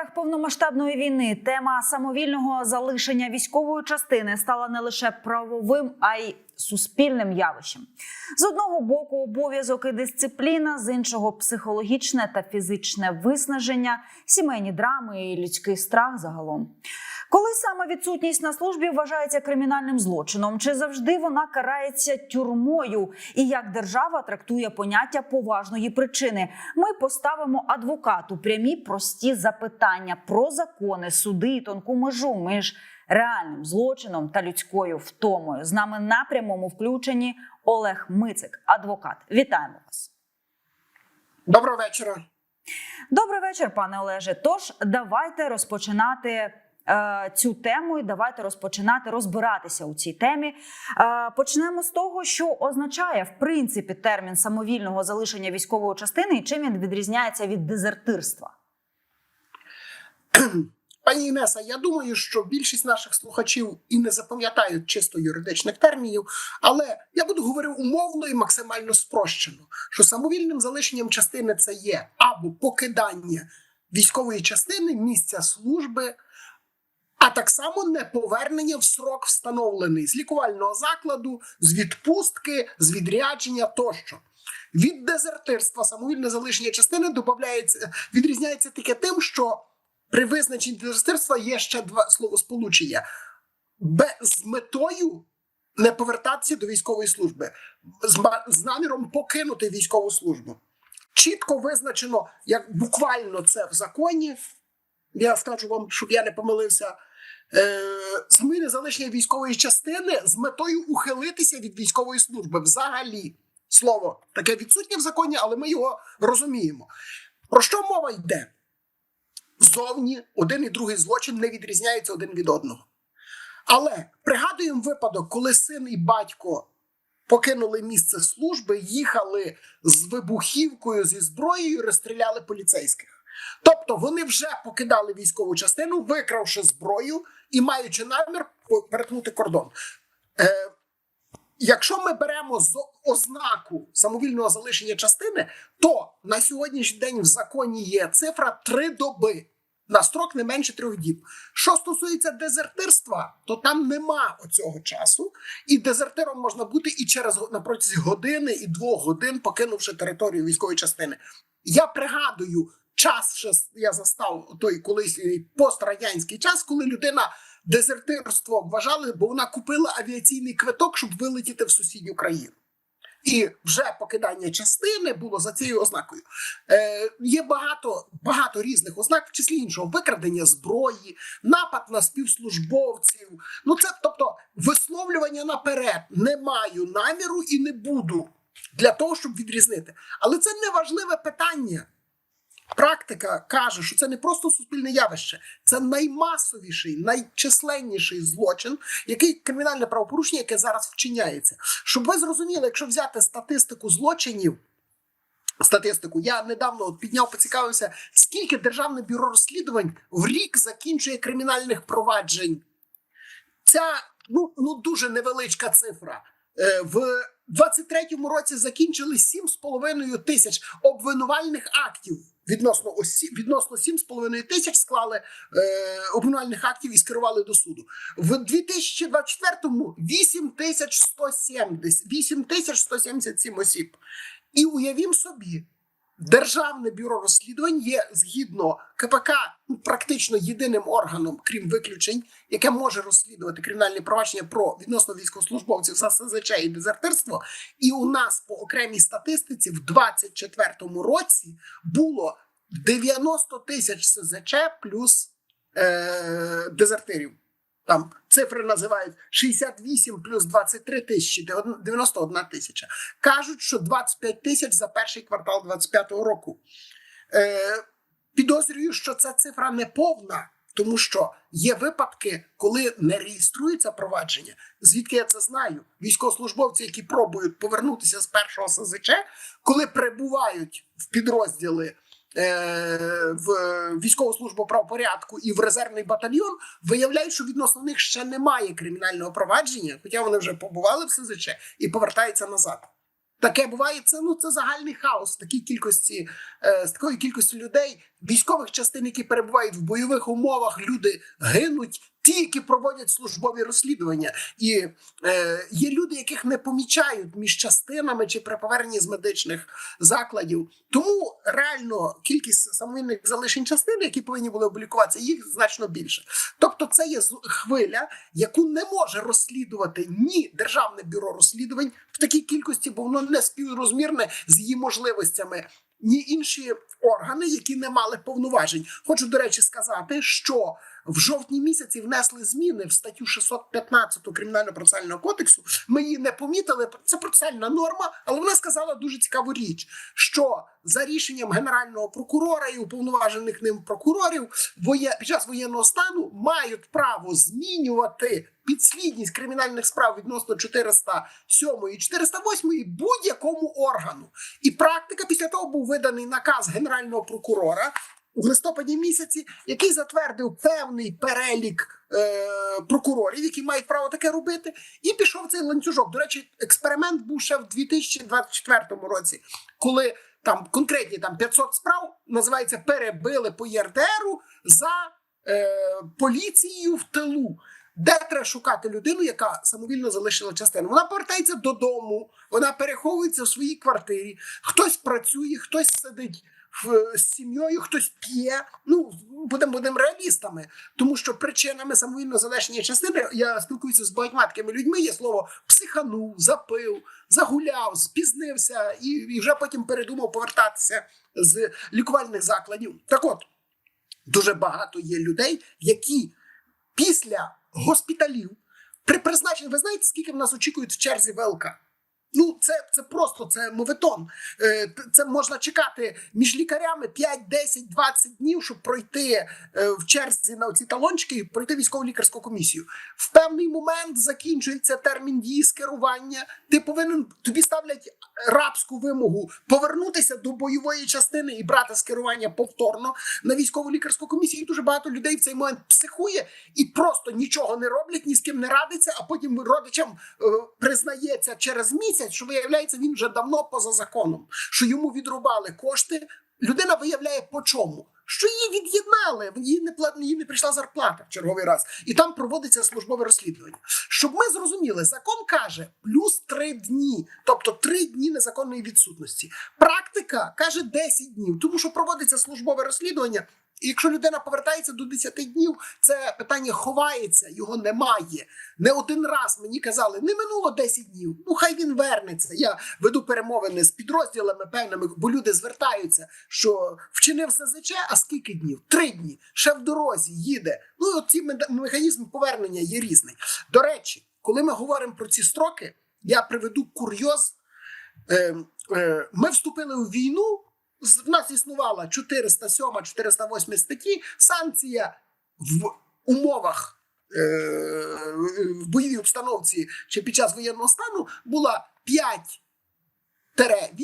реаліях повномасштабної війни тема самовільного залишення військової частини стала не лише правовим, а й суспільним явищем. З одного боку обов'язок і дисципліна, з іншого психологічне та фізичне виснаження, сімейні драми і людський страх загалом. Коли саме відсутність на службі вважається кримінальним злочином, чи завжди вона карається тюрмою? І як держава трактує поняття поважної причини? Ми поставимо адвокату прямі прості запитання про закони, суди і тонку межу між реальним злочином та людською втомою. З нами на прямому включенні Олег Мицик, адвокат. Вітаємо вас. Доброго вечора. Добрий вечір, пане Олеже. Тож давайте розпочинати цю тему і давайте розпочинати розбиратися у цій темі. Е, почнемо з того, що означає в принципі термін самовільного залишення військової частини і чим він відрізняється від дезертирства. Пані Інеса, я думаю, що більшість наших слухачів і не запам'ятають чисто юридичних термінів, але я буду говорити умовно і максимально спрощено, що самовільним залишенням частини це є або покидання військової частини, місця служби, а так само неповернення в срок встановлений з лікувального закладу, з відпустки, з відрядження тощо. Від дезертирства самовільне залишення частини додається, відрізняється тільки тим, що при визначенні дезертирства є ще два словосполучення Б, з метою не повертатися до військової служби, з, з наміром покинути військову службу. Чітко визначено, як буквально це в законі. Я скажу вам, щоб я не помилився. Самовільне залишення військової частини з метою ухилитися від військової служби. Взагалі, слово таке відсутнє в законі, але ми його розуміємо. Про що мова йде? Зовні один і другий злочин не відрізняються один від одного. Але пригадуємо випадок, коли син і батько покинули місце служби, їхали з вибухівкою зі зброєю, розстріляли поліцейських. Тобто вони вже покидали військову частину, викравши зброю і маючи намір перетнути кордон. Е, Якщо ми беремо зо- ознаку самовільного залишення частини, то на сьогоднішній день в законі є цифра три доби на строк не менше трьох діб. Що стосується дезертирства, то там нема оцього часу, і дезертиром можна бути і через на протязі години і двох годин, покинувши територію військової частини. Я пригадую час, ще я застав той колись е, пострадянський час, коли людина дезертирство вважали, бо вона купила авіаційний квиток, щоб вилетіти в сусідню країну. І вже покидання частини було за цією ознакою. Е, є багато, багато різних ознак, в числі іншого, викрадення зброї, напад на співслужбовців. Ну, це тобто висловлювання наперед не маю наміру і не буду для того, щоб відрізнити. Але це не важливе питання. Практика каже, що це не просто суспільне явище, це наймасовіший, найчисленніший злочин, який кримінальне правопорушення, яке зараз вчиняється. Щоб ви зрозуміли, якщо взяти статистику злочинів, статистику, я недавно от підняв, поцікавився, скільки державне бюро розслідувань в рік закінчує кримінальних проваджень. Ця ну, ну дуже невеличка цифра. Е, В 23-му році закінчили 7,5 тисяч обвинувальних актів. Відносно осі, відносно 7,5 тисяч склали е, обвинувальних актів і скерували до суду. В 2024-му 8170, 8177 осіб. І уявім собі, Державне бюро розслідувань є згідно КПК ну, практично єдиним органом, крім виключень, яке може розслідувати кримінальні провадження про відносно військовослужбовців за СЗЧ і дезертирство. І у нас по окремій статистиці в 24-му році було 90 тисяч СЗЧ плюс е- дезертирів. Там цифри називають 68 плюс 23 тисячі, 91 тисяча. Кажуть, що 25 тисяч за перший квартал 25-го року. Е, підозрюю, що ця цифра не повна, тому що є випадки, коли не реєструється провадження. Звідки я це знаю? Військовослужбовці, які пробують повернутися з першого СЗЧ, коли прибувають в підрозділи. Е, В військову службу правопорядку і в резервний батальйон виявляють, що відносно них ще немає кримінального провадження, хоча вони вже побували в СЗЧ і повертаються назад. Таке буває. Це ну це загальний хаос. Такій кількості е, з такої кількості людей, військових частин, які перебувають в бойових умовах, люди гинуть. Ті, які проводять службові розслідування, і е, є люди, яких не помічають між частинами чи при поверненні з медичних закладів. Тому реально кількість самовільних залишень частин, які повинні були облікуватися, їх значно більше. Тобто, це є хвиля, яку не може розслідувати ні державне бюро розслідувань в такій кількості, бо воно не співрозмірне з її можливостями. Ні інші органи, які не мали повноважень. Хочу до речі сказати, що в жовтні місяці внесли зміни в статтю 615 кримінально-процесуального кодексу. Ми її не помітили. Це процесуальна норма, але вона сказала дуже цікаву річ, що за рішенням генерального прокурора і уповноважених ним прокурорів воє- під час воєнного стану мають право змінювати підслідність кримінальних справ відносно 407 і 408 будь-якому органу. І практика після того був виданий наказ генерального прокурора у листопаді місяці, який затвердив певний перелік е, прокурорів, які мають право таке робити, і пішов цей ланцюжок. До речі, експеримент був ще в 2024 році, коли там конкретні там 500 справ називається перебили по ЄРДРу за е, поліцією в тилу. Де треба шукати людину, яка самовільно залишила частину? Вона повертається додому, вона переховується в своїй квартирі. Хтось працює, хтось сидить в, з сім'єю, хтось п'є. Ну будемо будемо реалістами, тому що причинами самовільно залишення частини я спілкуюся з багатьма такими людьми. Є слово психанув, запив, загуляв, спізнився і, і вже потім передумав повертатися з лікувальних закладів. Так от дуже багато є людей, які після госпіталів при призначенні, ви знаєте, скільки в нас очікують в черзі ВЛК? Ну, це, це просто це моветон. Е, Це можна чекати між лікарями 5, 10, 20 днів, щоб пройти е, в черзі на ці талончики і пройти військово-лікарську комісію. В певний момент закінчується термін дії скерування. Ти повинен тобі ставлять рабську вимогу повернутися до бойової частини і брати скерування повторно на військово-лікарську комісію. І дуже багато людей в цей момент психує і просто нічого не роблять, ні з ким не радиться, а потім родичам е, признається через місяць, що виявляється, він вже давно поза законом, що йому відрубали кошти. Людина виявляє по чому. Що її від'єднали, їй не їй не прийшла зарплата в черговий раз, і там проводиться службове розслідування. Щоб ми зрозуміли, закон каже плюс три дні, тобто три дні незаконної відсутності. Практика каже 10 днів, тому що проводиться службове розслідування. Якщо людина повертається до 10 днів, це питання ховається, його немає. Не один раз мені казали, не минуло 10 днів. Ну хай він вернеться. Я веду перемовини з підрозділами певними, бо люди звертаються, що вчинив СЗЧ, а скільки днів? Три дні. Ще в дорозі їде. Ну і ці механізм повернення є різний. До речі, коли ми говоримо про ці строки, я приведу курйоз. Е, е, ми вступили у війну. В нас існувала 407, 408 статті. Санкція в умовах е, в бойовій обстановці чи під час воєнного стану була 5-8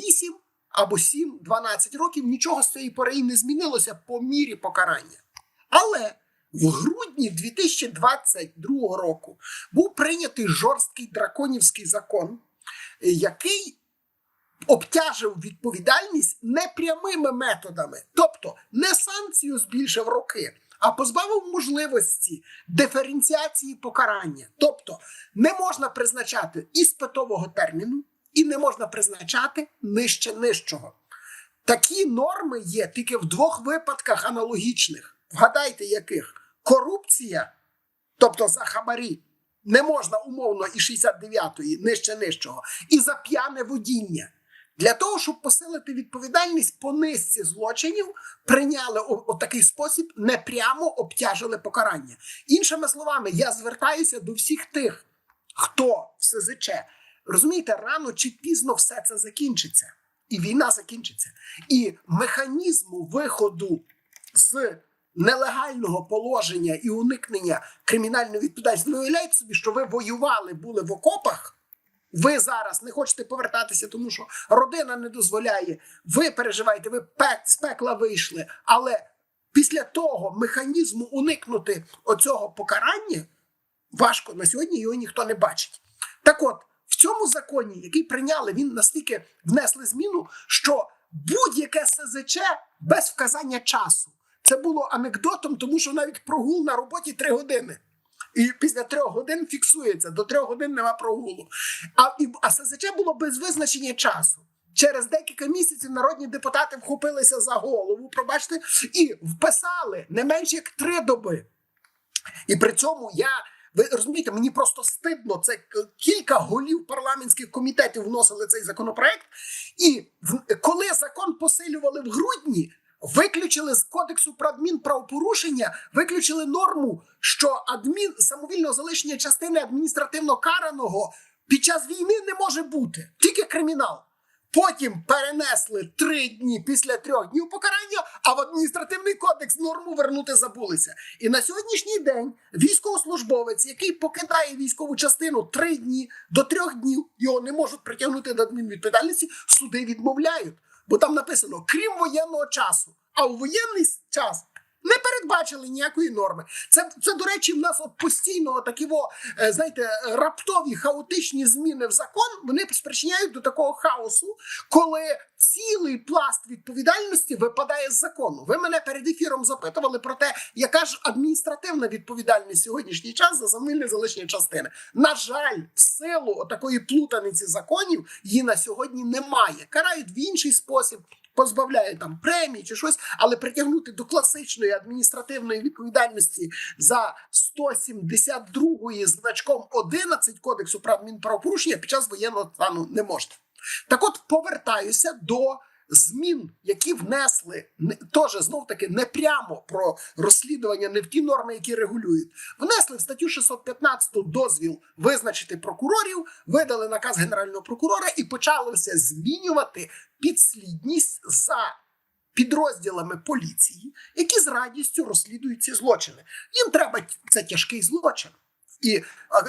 або 7-12 років. Нічого з цієї пори не змінилося по мірі покарання. Але в грудні 2022 року був прийнятий жорсткий драконівський закон, який обтяжив відповідальність непрямими методами, тобто не санкцію збільшив роки, а позбавив можливості диференціації покарання. Тобто не можна призначати іспитового терміну і не можна призначати нижче нижчого. Такі норми є тільки в двох випадках аналогічних. Вгадайте, яких корупція, тобто за хабарі, не можна умовно і 69-ї нижче нижчого, і за п'яне водіння. Для того, щоб посилити відповідальність по низці злочинів, прийняли отакий спосіб, не прямо обтяжили покарання. Іншими словами, я звертаюся до всіх тих, хто в СЗЧ. Розумієте, рано чи пізно все це закінчиться, і війна закінчиться. І механізму виходу з нелегального положення і уникнення кримінальної відповідальності. Ви уявляєте собі, що ви воювали, були в окопах. Ви зараз не хочете повертатися, тому що родина не дозволяє. Ви переживаєте, ви пек, з пекла вийшли. Але після того механізму уникнути оцього покарання важко на сьогодні його ніхто не бачить. Так от, в цьому законі, який прийняли, він настільки внесли зміну, що будь-яке СЗЧ без вказання часу. Це було анекдотом, тому що навіть прогул на роботі три години. І після трьох годин фіксується, до трьох годин нема прогулу. А, і, а СЗЧ було без визначення часу. Через декілька місяців народні депутати вхопилися за голову, пробачте, і вписали не менше як три доби. І при цьому я. Ви розумієте, мені просто стидно. Це кілька голів парламентських комітетів вносили цей законопроект. І в- коли закон посилювали в грудні, виключили з кодексу про адмінправопорушення, виключили норму, що адмін самовільного залишення частини адміністративно караного під час війни не може бути, тільки кримінал. Потім перенесли три дні після трьох днів покарання, а в адміністративний кодекс норму вернути забулися. І на сьогоднішній день військовослужбовець, який покидає військову частину три дні до трьох днів, його не можуть притягнути до адмінвідповідальності, суди відмовляють. Бо там написано крім воєнного часу, а у воєнний час. Не передбачили ніякої норми. Це, це до речі, в нас от постійно такі, во, е, знаєте, раптові хаотичні зміни в закон вони спричиняють до такого хаосу, коли цілий пласт відповідальності випадає з закону. Ви мене перед ефіром запитували про те, яка ж адміністративна відповідальність сьогоднішній час за самовільне залишення частини. На жаль, в силу такої плутаниці законів її на сьогодні немає. Карають в інший спосіб. Позбавляють там премії чи щось, але притягнути до класичної адміністративної відповідальності за 172 значком 11 кодексу прав мінправопорушення під час воєнного стану не можна. Так от повертаюся до змін, які внесли не- теж знов таки не прямо про розслідування, не в ті норми, які регулюють. Внесли в статтю 615 дозвіл визначити прокурорів, видали наказ генерального прокурора і почалося змінювати підслідність за. Підрозділами поліції, які з радістю розслідують ці злочини. Їм треба це тяжкий злочин. І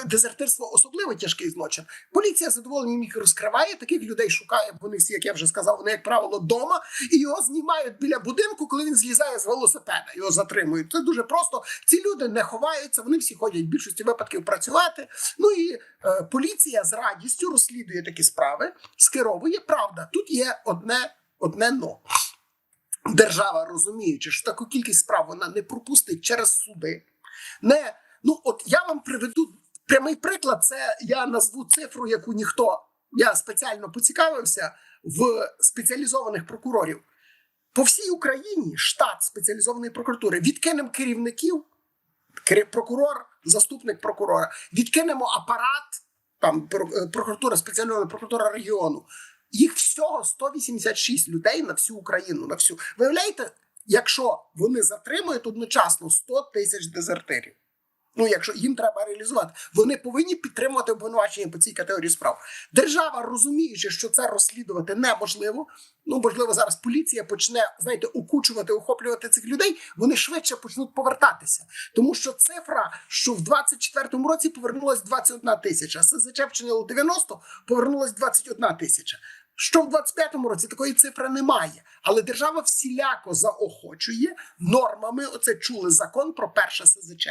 дезертирство особливо тяжкий злочин. Поліція з задоволенням їх розкриває, таких людей шукає. Вони всі, як я вже сказав, вони, як правило, вдома, і його знімають біля будинку, коли він злізає з велосипеда. Його затримують. Це дуже просто. Ці люди не ховаються, вони всі ходять в більшості випадків працювати. Ну і е, поліція з радістю розслідує такі справи, скеровує. Правда, тут є одне, одне но. Держава, розуміючи, що таку кількість справ вона не пропустить через суди. Не, ну от я вам приведу прямий приклад. Це я назву цифру, яку ніхто. Я спеціально поцікавився в спеціалізованих прокурорів. По всій Україні штат спеціалізованої прокуратури відкинемо керівників, прокурор, заступник прокурора, відкинемо апарат, там е, прокуратура, спеціальна прокуратура регіону. Їх всього 186 людей на всю Україну. На всю виявляєте, якщо вони затримують одночасно 100 тисяч дезертирів. Ну, якщо їм треба реалізувати, вони повинні підтримувати обвинувачення по цій категорії справ. Держава, розуміючи, що це розслідувати неможливо. Ну можливо, зараз поліція почне знаєте, окучувати, охоплювати цих людей. Вони швидше почнуть повертатися, тому що цифра, що в 24-му році повернулась 21 тисяча, СЗЧ вчинило 90, повернулась 21 тисяча. Що в 25-му році такої цифри немає, але держава всіляко заохочує нормами. Оце чули закон про перше СЗЧ.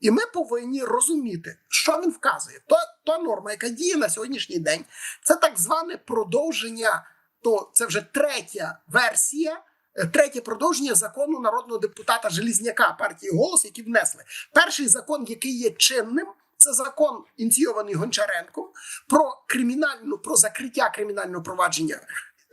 І ми повинні розуміти, що він вказує. То, та норма, яка діє на сьогоднішній день, це так зване продовження. То це вже третя версія, е, третє продовження закону народного депутата Желізняка партії голос, які внесли. Перший закон, який є чинним, це закон ініційований Гончаренком про кримінальну про закриття кримінального провадження.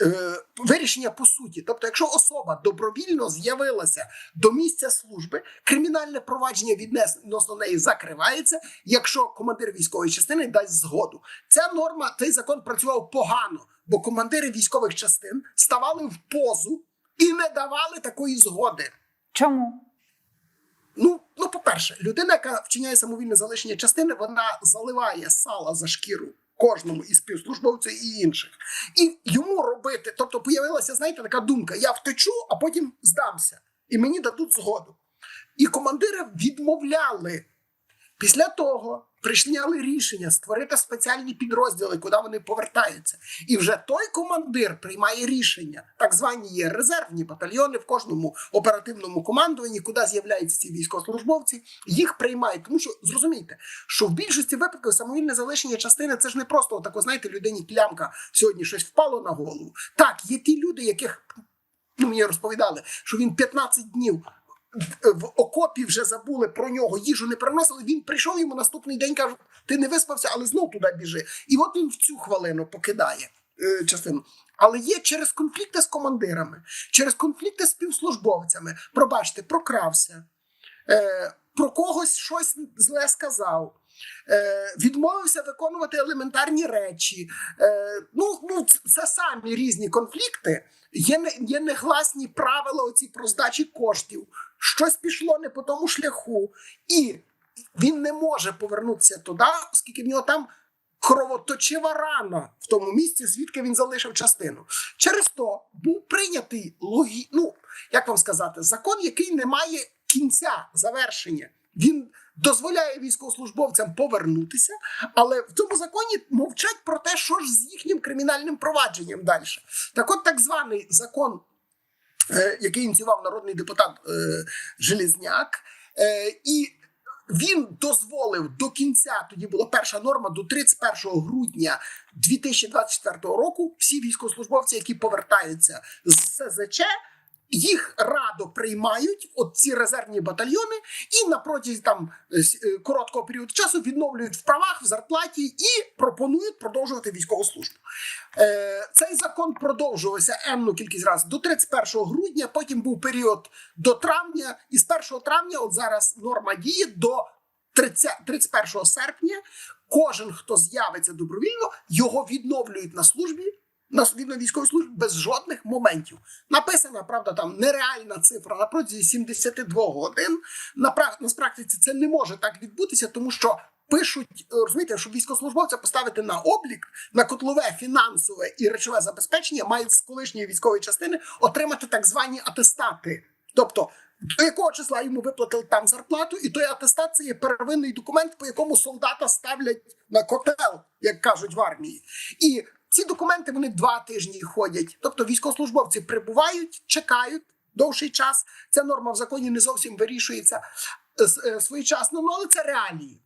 Е, Вирішення по суті, тобто, якщо особа добровільно з'явилася до місця служби, кримінальне провадження відносно неї закривається, якщо командир військової частини дасть згоду. Ця норма, цей закон працював погано, бо командири військових частин ставали в позу і не давали такої згоди. Чому? Ну, ну, по-перше, людина, яка вчиняє самовільне залишення частини, вона заливає сала за шкіру кожному із співслужбовців і інших. І йому робити, тобто появилася, знаєте, така думка: я втечу, а потім здамся, і мені дадуть згоду. І командири відмовляли. Після того, прийняли рішення створити спеціальні підрозділи, куди вони повертаються. І вже той командир приймає рішення. Так звані є резервні батальйони в кожному оперативному командуванні, куди з'являються ці військовослужбовці. Їх приймають. Тому що зрозумійте, що в більшості випадків самовільне залишення частини це ж не просто тако, знаєте, людині плямка сьогодні щось впало на голову. Так, є ті люди, яких ну, мені розповідали, що він 15 днів в окопі вже забули про нього, їжу не приносили. Він прийшов йому наступний день, каже: ти не виспався, але знов туди біжи. І от він в цю хвилину покидає е, частину. Але є через конфлікти з командирами, через конфлікти з співслужбовцями. Пробачте, прокрався, е, про когось щось зле сказав. Е, відмовився виконувати елементарні речі. Е, ну, ну, це, самі різні конфлікти. Є, є негласні правила оці про здачі коштів. Щось пішло не по тому шляху, і він не може повернутися туди, оскільки в нього там кровоточива рана в тому місці, звідки він залишив частину. Через то був прийнятий логі... ну, як вам сказати, закон, який не має кінця завершення. Він дозволяє військовослужбовцям повернутися, але в цьому законі мовчать про те, що ж з їхнім кримінальним провадженням далі. Так, от так званий закон, е, який ініціював народний депутат е, Железняк, е, і він дозволив до кінця, тоді була перша норма, до 31 грудня 2024 року всі військовослужбовці, які повертаються з СЗЧ, їх радо приймають от ці резервні батальйони, і на протязі там е, е, короткого періоду часу відновлюють в правах, в зарплаті і пропонують продовжувати військову службу. Е, цей закон продовжувався енну кількість разів до 31 грудня. Потім був період до травня, і з 1 травня, от зараз норма діє до 30, 31 серпня. Кожен, хто з'явиться добровільно, його відновлюють на службі. На відно військовій службі без жодних моментів. Написана, правда, там нереальна цифра на протязі 72 годин. На, прак- на практиці це не може так відбутися, тому що пишуть, е, розумієте, щоб військовослужбовця поставити на облік на котлове фінансове і речове забезпечення, мають з колишньої військової частини отримати так звані атестати. Тобто, до якого числа йому виплатили там зарплату, і той атестат це є первинний документ, по якому солдата ставлять на котел, як кажуть в армії. І ці документи вони два тижні ходять. Тобто військовослужбовці прибувають, чекають довший час. Ця норма в законі не зовсім вирішується е, е, своєчасно, ну але це реалії.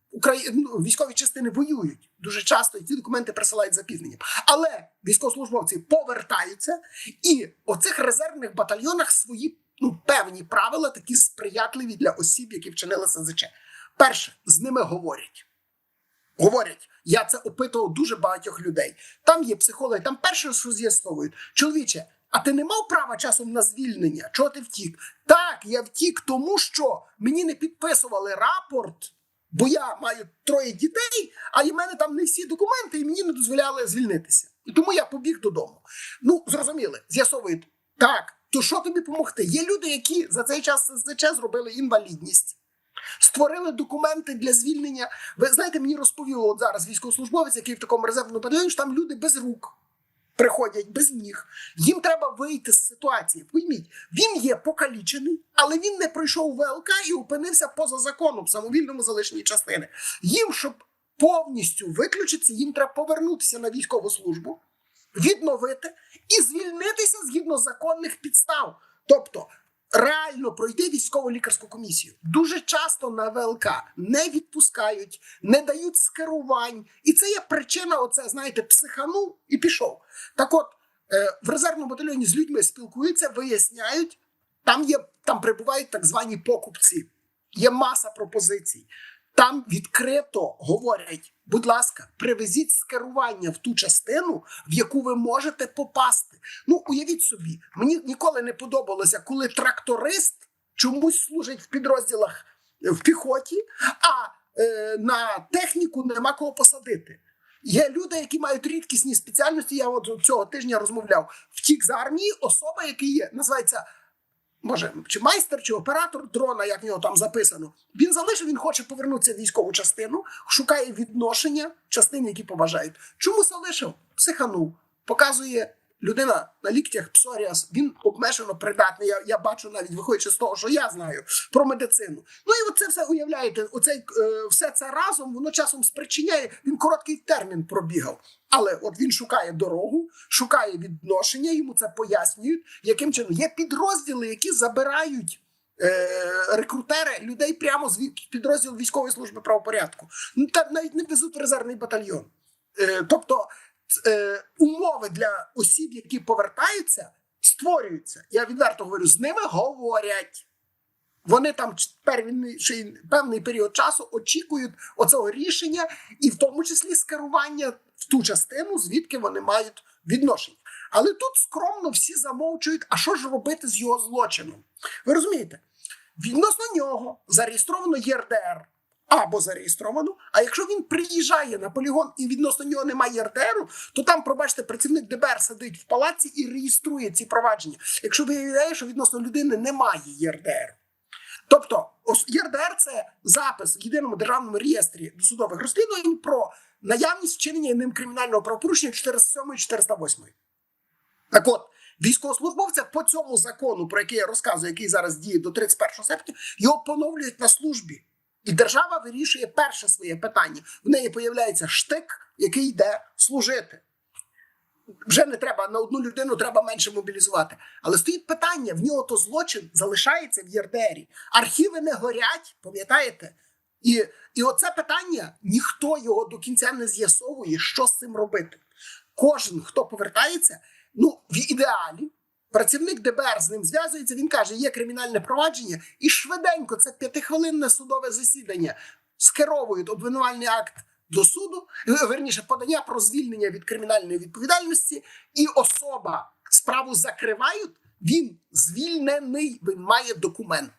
Ну, військові частини воюють дуже часто, і ці документи присилають запізненням. Але військовослужбовці повертаються, і у цих резервних батальйонах свої ну, певні правила, такі сприятливі для осіб, які вчинили СЗЧ. Перше, з ними говорять. Говорять, я це опитував дуже багатьох людей. Там є психологи, там перше, що з'ясовують, чоловіче, а ти не мав права часом на звільнення? Чого ти втік? Так, я втік, тому що мені не підписували рапорт, бо я маю троє дітей, а в мене там не всі документи, і мені не дозволяли звільнитися. І тому я побіг додому. Ну, зрозуміли, з'ясовують, так, то що тобі допомогти? Є люди, які за цей час СЗЧ зробили інвалідність. Створили документи для звільнення. Ви знаєте, мені розповів от зараз військовослужбовець, який в такому резервному батальйоні, що там люди без рук приходять, без ніг. Їм треба вийти з ситуації. Пойміть, він є покалічений, але він не пройшов ВЛК і опинився поза законом в самовільному залишенні частини. Їм, щоб повністю виключитися, їм треба повернутися на військову службу, відновити і звільнитися згідно законних підстав. Тобто реально пройти військово-лікарську комісію. Дуже часто на ВЛК не відпускають, не дають скерувань. І це є причина, оце, знаєте, психанув і пішов. Так от, е, в резервному батальйоні з людьми спілкуються, виясняють, там є, там прибувають так звані покупці. Є маса пропозицій. Там відкрито говорять: будь ласка, привезіть скерування в ту частину, в яку ви можете попасти. Ну, уявіть собі, мені ніколи не подобалося, коли тракторист чомусь служить в підрозділах е, в піхоті, а е, на техніку нема кого посадити. Є люди, які мають рідкісні спеціальності. Я от цього тижня розмовляв. Втік з армії особа, який є, називається може, чи майстер, чи оператор дрона, як в нього там записано. Він залишив, він хоче повернутися в військову частину, шукає відношення частин, які поважають. Чому залишив? Психанув, показує людина на ліктях псоріас, він обмежено придатний. Я, я бачу навіть виходячи з того, що я знаю про медицину. Ну і оце все уявляєте, оцей е, все це разом воно часом спричиняє. Він короткий термін пробігав. Але от він шукає дорогу, шукає відношення, йому це пояснюють, яким чином є підрозділи, які забирають. е, Рекрутери людей прямо з підрозділу військової служби правопорядку. Ну та навіть не везуть резервний батальйон. Е, Тобто е, умови для осіб, які повертаються, створюються. Я відверто говорю, з ними говорять. Вони там певний, певний період часу очікують оцього рішення, і в тому числі скерування в ту частину, звідки вони мають відношення. Але тут скромно всі замовчують, а що ж робити з його злочином? Ви розумієте? Відносно нього зареєстровано ЄРДР або зареєстровано. А якщо він приїжджає на полігон і відносно нього немає ЄРДРу, то там, пробачте, працівник ДБР сидить в палаці і реєструє ці провадження. Якщо виявляє, що відносно людини немає єрдр. Тобто, ЄРДР це запис в єдиному державному реєстрі досудових розслідувань про наявність вчинення ним кримінального правопорушення 407 і 408. Так от, військовослужбовця по цьому закону, про який я розказую, який зараз діє до 31 серпня, його поновлюють на службі. І держава вирішує перше своє питання. В неї появляється штик, який йде служити. Вже не треба на одну людину, треба менше мобілізувати. Але стоїть питання: в нього то злочин залишається в ЄРДРі. Архіви не горять, пам'ятаєте? І, і оце питання ніхто його до кінця не з'ясовує, що з цим робити. Кожен, хто повертається, ну в ідеалі. Працівник ДБР з ним зв'язується. Він каже: є кримінальне провадження, і швиденько це п'ятихвилинне судове засідання скеровують обвинувальний акт до суду, е, верніше подання про звільнення від кримінальної відповідальності, і особа справу закривають. Він звільнений, він має документ.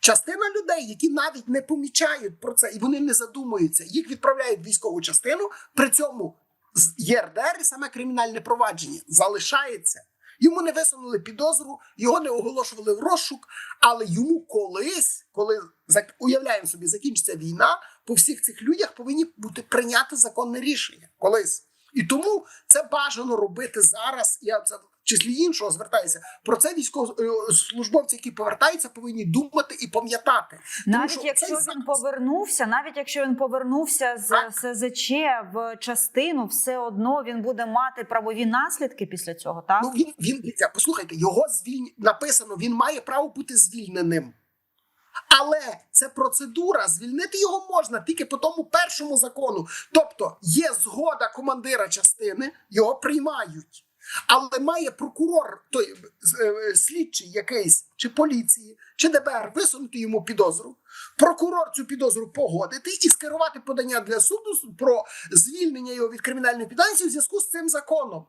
Частина людей, які навіть не помічають про це і вони не задумуються, їх відправляють в військову частину. При цьому з ЄРДР саме кримінальне провадження залишається. Йому не висунули підозру, його не оголошували в розшук, але йому колись, коли уявляємо собі, закінчиться війна, по всіх цих людях повинні бути прийняти законне рішення колись. І тому це бажано робити зараз. Я це числі іншого звертаюся. Про це військовослужбовці, які повертаються, повинні думати і пам'ятати. Навіть що якщо він захист- повернувся, навіть якщо він повернувся з Так. СЗЧ в частину, все одно він буде мати правові наслідки після цього. Так Ну він він послухайте, його звільн... написано, він має право бути звільненим. Але це процедура, звільнити його можна тільки по тому першому закону. Тобто є згода командира частини, його приймають. Але має прокурор, той е, слідчий якийсь, чи поліції, чи ДБР висунути йому підозру, прокурор цю підозру погодити і скерувати подання для суду про звільнення його від кримінальної відповідальності в зв'язку з цим законом.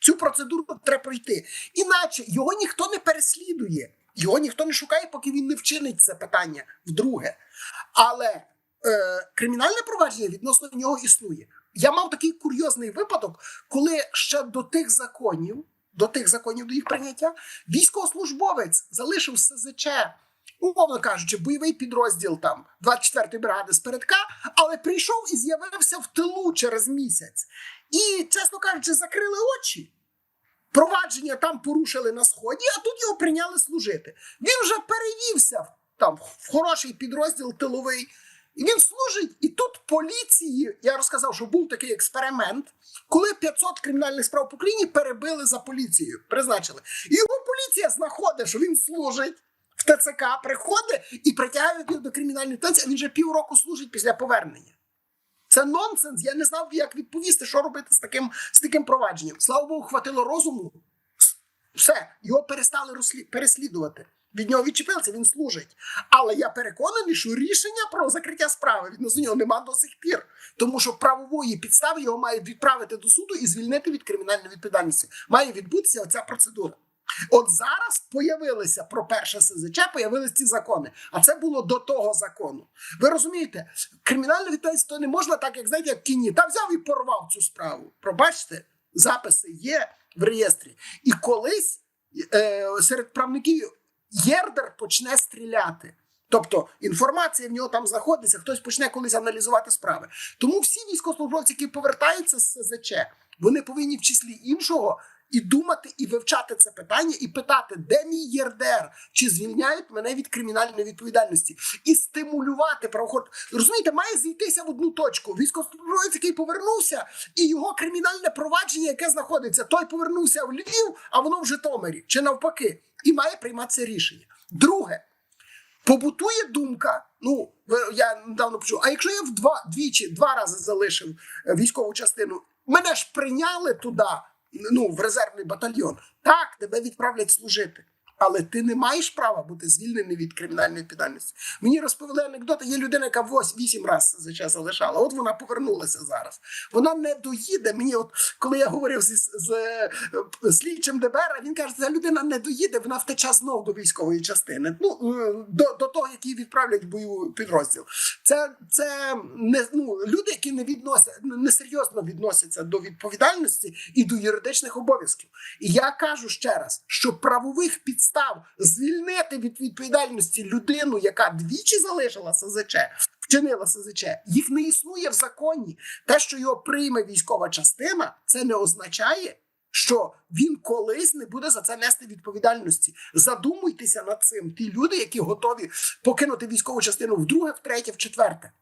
Цю процедуру треба пройти. Іначе його ніхто не переслідує, його ніхто не шукає, поки він не вчинить це питання вдруге. Але е, кримінальне провадження відносно нього існує. Я мав такий курйозний випадок, коли ще до тих законів, до тих законів до їх прийняття, військовослужбовець залишив СЗЧ, умовно кажучи, бойовий підрозділ там 24-ї бригади з передка, але прийшов і з'явився в тилу через місяць. І, чесно кажучи, закрили очі. Провадження там порушили на сході, а тут його прийняли служити. Він вже перевівся там в хороший підрозділ тиловий. І він служить. І тут поліції, я розказав, що був такий експеримент, коли 500 кримінальних справ по країні перебили за поліцією, призначили. І його поліція знаходить, що він служить в ТЦК, приходить і притягує його до кримінальної танці, а він вже півроку служить після повернення. Це нонсенс. Я не знав, як відповісти, що робити з таким, з таким провадженням. Слава Богу, хватило розуму. Все, його перестали переслідувати. Від нього відчепилися, він служить. Але я переконаний, що рішення про закриття справи відносно нього нема до сих пір. Тому що правової підстави його мають відправити до суду і звільнити від кримінальної відповідальності. Має відбутися оця процедура. От зараз появилися про перше СЗЧ, появилися ці закони. А це було до того закону. Ви розумієте, кримінальна відповідальність не можна так, як знаєте, як кіні. Та взяв і порвав цю справу. Пробачте, записи є в реєстрі. І колись е, серед правників єрдер почне стріляти. Тобто інформація в нього там знаходиться, хтось почне колись аналізувати справи. Тому всі військовослужбовці, які повертаються з СЗЧ, вони повинні в числі іншого і думати, і вивчати це питання, і питати, де мій ЄРДР, чи звільняють мене від кримінальної відповідальності, і стимулювати правоход. Розумієте, має зійтися в одну точку. Військовослужбовець, який повернувся, і його кримінальне провадження, яке знаходиться, той повернувся в Львів, а воно в Житомирі, чи навпаки, і має прийматися рішення. Друге. Побутує думка. Ну, я недавно почув. А якщо я в два двічі, два рази залишив е, військову частину, мене ж прийняли туди, ну в резервний батальйон. Так, тебе відправлять служити. Але ти не маєш права бути звільнений від кримінальної відповідальності. Мені розповіли анекдоти. Є людина, яка вось вісім разів за час залишала. От вона повернулася зараз. Вона не доїде. Мені, от коли я говорив з, з, е, слідчим ДБР, він каже, ця людина не доїде, вона втече знов до військової частини. Ну е, до, до того, як її відправлять в бойовий підрозділ. Це, це не ну люди, які не відносять несерйозно відносяться до відповідальності і до юридичних обов'язків. І я кажу ще раз, що правових підстав звільнити від відповідальності людину, яка двічі залишила СЗЧ, вчинила СЗЧ, їх не існує в законі. Те, що його прийме військова частина, це не означає. Що він колись не буде за це нести відповідальності. Задумуйтеся над цим. Ті люди, які готові покинути військову частину вдруге, втретє, в четверте.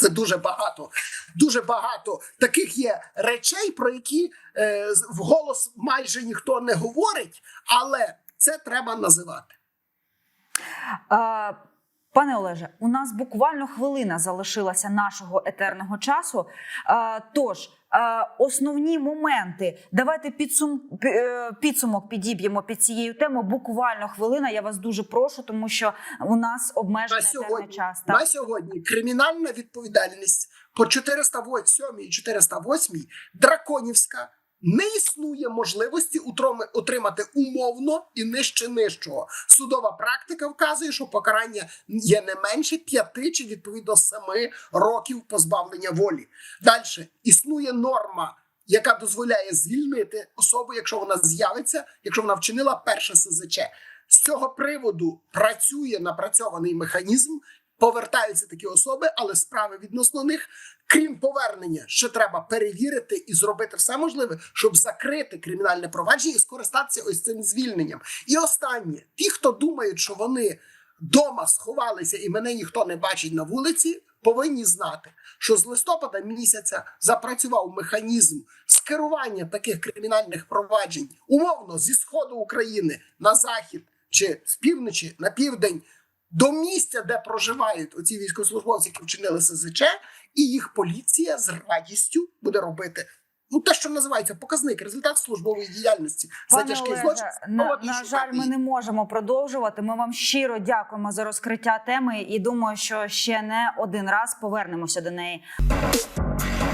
Це дуже багато, дуже багато таких є речей, про які е, вголос майже ніхто не говорить, але це треба називати. А, Пане Олеже, у нас буквально хвилина залишилася нашого етерного часу. Тож, основні моменти. Давайте підсум, е, підсумок підіб'ємо під цією темою. Буквально хвилина. Я вас дуже прошу, тому що у нас На обмежений етерний сьогодні, час. Так. на сьогодні кримінальна відповідальність по 408 і 408 драконівська. Не існує можливості отримати умовно і нижче нижчого. Судова практика вказує, що покарання є не менше п'яти чи відповідно семи років позбавлення волі. Далі існує норма, яка дозволяє звільнити особу, якщо вона з'явиться, якщо вона вчинила перше СЗЧ. З цього приводу працює напрацьований механізм. Повертаються такі особи, але справи відносно них, крім повернення, ще треба перевірити і зробити все можливе, щоб закрити кримінальне провадження і скористатися ось цим звільненням. І останнє: ті, хто думають, що вони дома сховалися і мене ніхто не бачить на вулиці, повинні знати, що з листопада місяця запрацював механізм скерування таких кримінальних проваджень умовно зі сходу України на захід чи з півночі на південь. До місця, де проживають оці військовослужбовці, які вчинили СЗЧ, і їх поліція з радістю буде робити ну те, що називається показник, результат службової діяльності за тяжкий Олеже, злочин. на, на жаль, ми не можемо продовжувати. Ми вам щиро дякуємо за розкриття теми і думаю, що ще не один раз повернемося до неї.